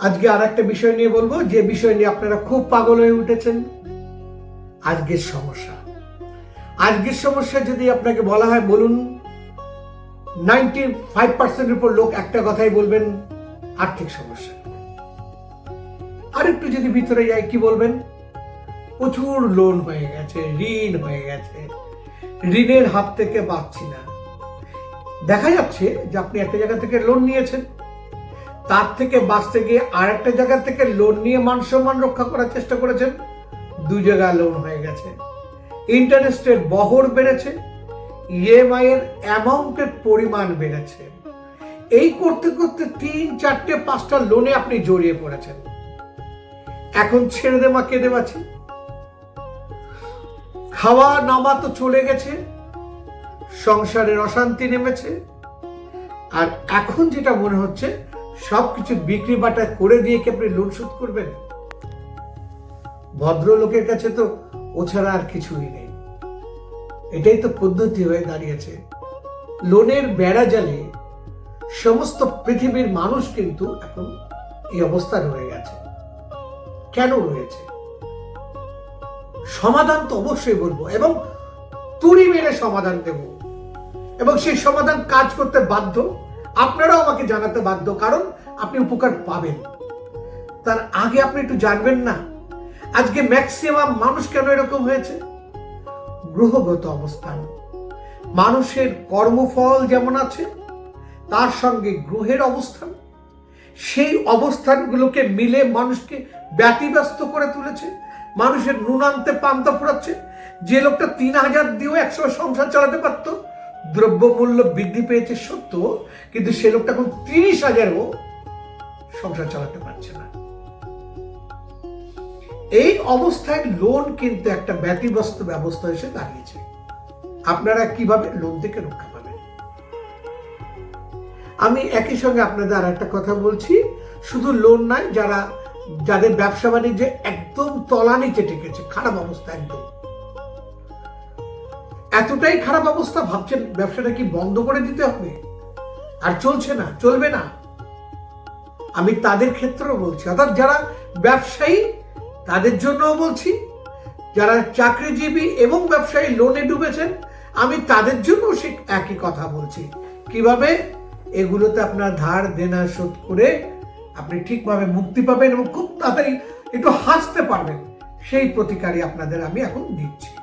আজকে আর একটা বিষয় নিয়ে বলব, যে বিষয় নিয়ে আপনারা খুব পাগল হয়ে উঠেছেন। আজকের সমস্যা। আজকের সমস্যা যদি আপনাকে বলা হয়, বলুন নাইনটি ফাইভ পার্সেন্টের উপর লোক একটা কথাই বলবেন, আর্থিক সমস্যা। আর একটু যদি ভিতরে যায় কি বলবেন? প্রচুর লোন হয়ে গেছে, ঋণ হয়ে গেছে। ঋণের হাত থেকে বাঁচছি না। দেখা যাচ্ছে যে আপনি একটা জায়গা থেকে লোন নিয়েছেন। তার থেকে বাঁচতে গিয়ে আর একটা জায়গা থেকে লোন নিয়ে মান সম্মান রক্ষা করার চেষ্টা করেছেন। দুই জায়গায় লোন হয়ে গেছে। ইন্টারেস্টের বহর বেড়েছে ইএমআই এর অ্যামাউন্টের পরিমাণ বেড়েছে। এই করতে করতে তিন, চারটে, পাঁচটা লোনে আপনি জড়িয়ে পড়েছেন। এখন ছেড়ে দে মা, কেঁদে খাওয়া নামা তো চলে গেছে, সংসারের অশান্তি নেমেছে। আর এখন যেটা মনে হচ্ছে সবকিছু বিক্রি বাটা করে দিয়ে কি আপনি লোন শোধ করবেন? ভদ্রলোকের কাছে তো ও ছাড়া আর কিছুই নেই। এটাই তো পদ্ধতি হয়ে দাঁড়িয়েছে। লোনের বেড়া জালে সমস্ত পৃথিবীর মানুষ কিন্তু এখন এই অবস্থা রয়ে গেছে। কেন রয়েছে? সমাধান তো অবশ্যই বলব এবং তুড়ি মেরে সমাধান দেব। এবং সেই সমাধান কাজ করতে বাধ্য আপনারাও আমাকে জানাতে বাধ্য, কারণ আপনি উপকার পাবেন। তার আগে আপনি একটু জানবেন না, আজকে ম্যাক্সিমাম মানুষ কেন এরকম হয়েছে? গ্রহগত অবস্থান। মানুষের কর্মফল যেমন আছে, তার সঙ্গে গ্রহের অবস্থান। সেই অবস্থানগুলোকে মিলে মানুষকে ব্যতিব্যস্ত করে তুলেছে, মানুষের নুন আনতে পান্তা ফোরাচ্ছে। যে লোকটা তিন হাজার দিয়েও একসময় সংসার চালাতে পারতো দ্রব্যমূল্য বৃদ্ধি পেয়েছে সত্য কিন্তু সে লোকটা এখন তিরিশ হাজারও সংসার চালাতে পারছে না। এই অবস্থায় লোন কিন্তু একটা ব্যতিব্যস্ত ব্যবস্থা এসে দাঁড়িয়েছে। আপনারা কীভাবে লোন থেকে রক্ষা পাবেন? আমি একই সঙ্গে আপনাদের আর একটা কথা বলছি, শুধু লোন নয়, যারা, যাদের ব্যবসা বাণিজ্যে একদম তলানিতে টেকেছে খারাপ অবস্থা একদম। এতটাই খারাপ অবস্থা ভাবছেন ব্যবসাটা কি বন্ধ করে দিতে হবে? আর চলছে না, চলবে না। আমি তাদের ক্ষেত্রেও বলছি, অর্থাৎ যারা ব্যবসায়ী, তাদের জন্যও বলছি, যারা চাকরিজীবী এবং ব্যবসায়ী লোনে ডুবেছেন, আমি তাদের জন্য সে একই কথা বলছি। কীভাবে? এগুলোতে আপনার ধার দেনা শোধ করে আপনি ঠিকভাবে মুক্তি পাবেন এবং খুব তাড়াতাড়ি একটু হাসতে পারবেন। সেই প্রতিকারই আপনাদের আমি এখন দিচ্ছি।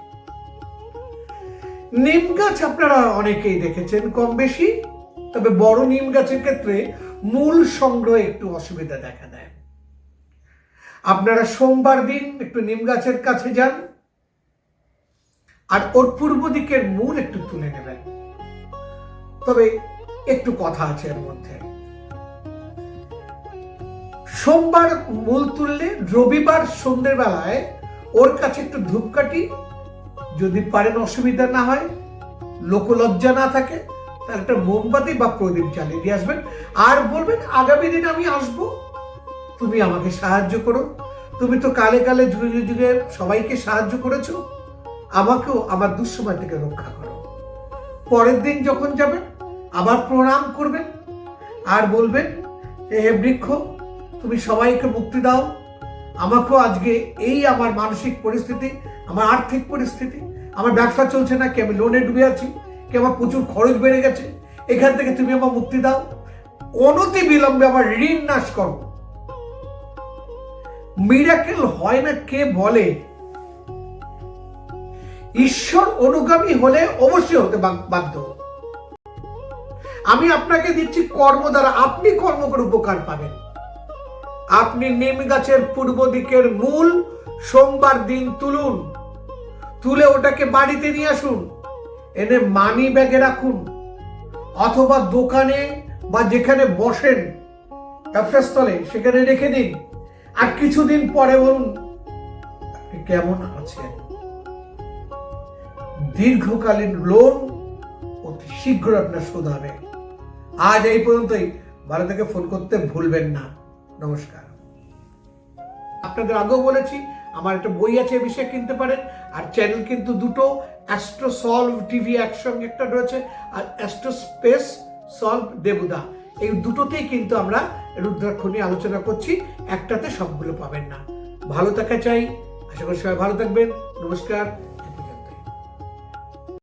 নিম গাছ আপনারা অনেকেই দেখেছেন, কম বেশি, তবে বড় নিম গাছের ক্ষেত্রে মূল সংগ্রহ একটু অসুবিধা দেখা দেয়। আপনারা সোমবার দিন একটু নিম গাছের কাছে যান, আর ওর পূর্ব দিকের মূল একটু তুলে নেবেন। তবে একটু কথা আছে এর মধ্যে। সোমবার মূল তুললে রবিবার সন্ধ্যের বেলায় ওর কাছে একটু ধূপকাঠি যদি পারেন অসুবিধা না হয়, লোকলজ্জা না থাকে, তাহলে একটা মোমবাতি বা প্রদীপ জ্বালিয়ে দিয়ে আসবেন। আর বলবেন, আগামী দিন আমি আসব। তুমি আমাকে সাহায্য করো। তুমি তো কালে কালে যুগে যুগে সবাইকে সাহায্য করেছ। আমাকেও আমার দুঃসময় থেকে রক্ষা করো। পরের দিন যখন যাবেন, আবার প্রণাম করবেন। আর বলবেন হে বৃক্ষ, তুমি সবাইকে মুক্তি দাও। আমাকেও আজকে এই আমার মানসিক পরিস্থিতি আমার আর্থিক পরিস্থিতি, আমার ব্যবসা চলছে না, কি আমি লোনে ডুবে আছি, কি আমার প্রচুর খরচ বেড়ে গেছে, এখান থেকে তুমি আমার মুক্তি দাও। অনতি বিলম্বে আমার ঋণ নাশ করো। মিরাকেল হয় না কে বলে? ঈশ্বর অনুগামী হলে অবশ্যই হতে বাধ্য। আমি আপনাকে দিচ্ছি কর্ম দ্বারা, আপনি কর্ম করে উপকার পাবেন। আপনি নিম গাছের পূর্ব দিকের মূল, সোমবার দিন তুলুন। তুলে ওটাকে বাড়িতে নিয়ে আসুন। এনে মানি ব্যাগে রাখুন। অথবা দোকানে বা যেখানে বসেন ব্যবসাস্থলে সেখানে রেখে দিন। আর কিছুদিন পরে বলুন, আপনি কেমন আছেন? দীর্ঘকালীন লোন অতি শীঘ্র আপনার শোধ হবে। আজ এই পর্যন্তই। ভালো থেকে ফোন করতে ভুলবেন না। নমস্কার। আপনাদের আগেও বলেছি আমার একটা বই আছে এ বিষয়ে কিনতে পারেন। আর চ্যানেল কিন্তু দুটো অ্যাস্ট্রো সলভ টিভি একসঙ্গে একটা রয়েছে, আর অ্যাস্ট্রো স্পেস সলভ দেবুদা এই দুটোতেই কিন্তু আমরা রুদ্রাক্ষ নিয়ে আলোচনা করছি, একটাতে সবগুলো পাবেন না। ভালো থাকা চাই, আশা করি সবাই ভালো থাকবেন, নমস্কার।